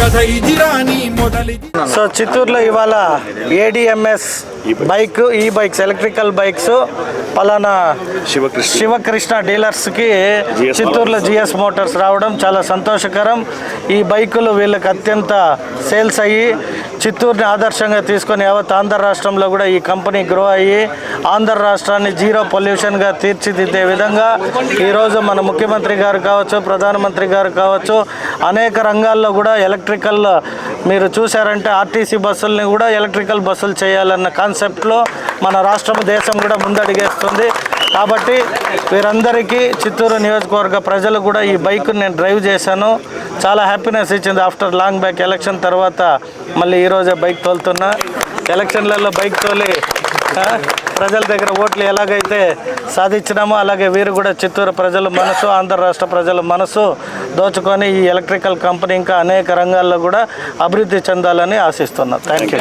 కథ ఇదిరా నీ మొదలిది. సో చిత్తూరులో ఇవాళ ఏడిఎంఎస్ బైక్ ఈ బైక్స్ ఎలక్ట్రికల్ బైక్స్ పలానా శివకృష్ణ. శివకృష్ణ డీలర్స్కి చిత్తూరులో జిఎస్ మోటార్స్ రావడం చాలా సంతోషకరం. ఈ బైకులు వీళ్ళకి అత్యంత సేల్స్ అయ్యి చిత్తూరుని ఆదర్శంగా తీసుకొని యావత్ ఆంధ్ర రాష్ట్రంలో కూడా ఈ కంపెనీ గ్రో అయ్యి ఆంధ్ర రాష్ట్రాన్ని జీరో పొల్యూషన్గా తీర్చిదిద్దే విధంగా ఈరోజు మన ముఖ్యమంత్రి గారు కావచ్చు ప్రధానమంత్రి గారు కావచ్చు అనేక రంగాల్లో కూడా ఎలక్ట్రికల్ మీరు చూశారంటే ఆర్టీసీ బస్సుల్ని కూడా ఎలక్ట్రికల్ బస్సులు చేయాలన్న కాన్సెప్ట్లో మన రాష్ట్రం దేశం కూడా ముందడిగేస్తుంది. కాబట్టి వీరందరికీ చిత్తూరు నియోజకవర్గ ప్రజలు కూడా ఈ బైక్ నేను డ్రైవ్ చేశాను. చాలా హ్యాపీనెస్ ఇచ్చింది. ఆఫ్టర్ లాంగ్ బ్యాక్ ఎలక్షన్ తర్వాత మళ్ళీ ఈరోజే బైక్ తోలుతున్నా. ఎలక్షన్లలో బైక్ తోలి ప్రజల దగ్గర ఓట్లు ఎలాగైతే సాధించినామో అలాగే వీరు కూడా చిత్తూరు ప్రజల మనసు ఆంధ్ర రాష్ట్ర ప్రజల మనసు దోచుకొని ఈ ఎలక్ట్రికల్ కంపెనీ ఇంకా అనేక రంగాల్లో కూడా అభివృద్ధి చెందాలని ఆశిస్తున్నా. Thank you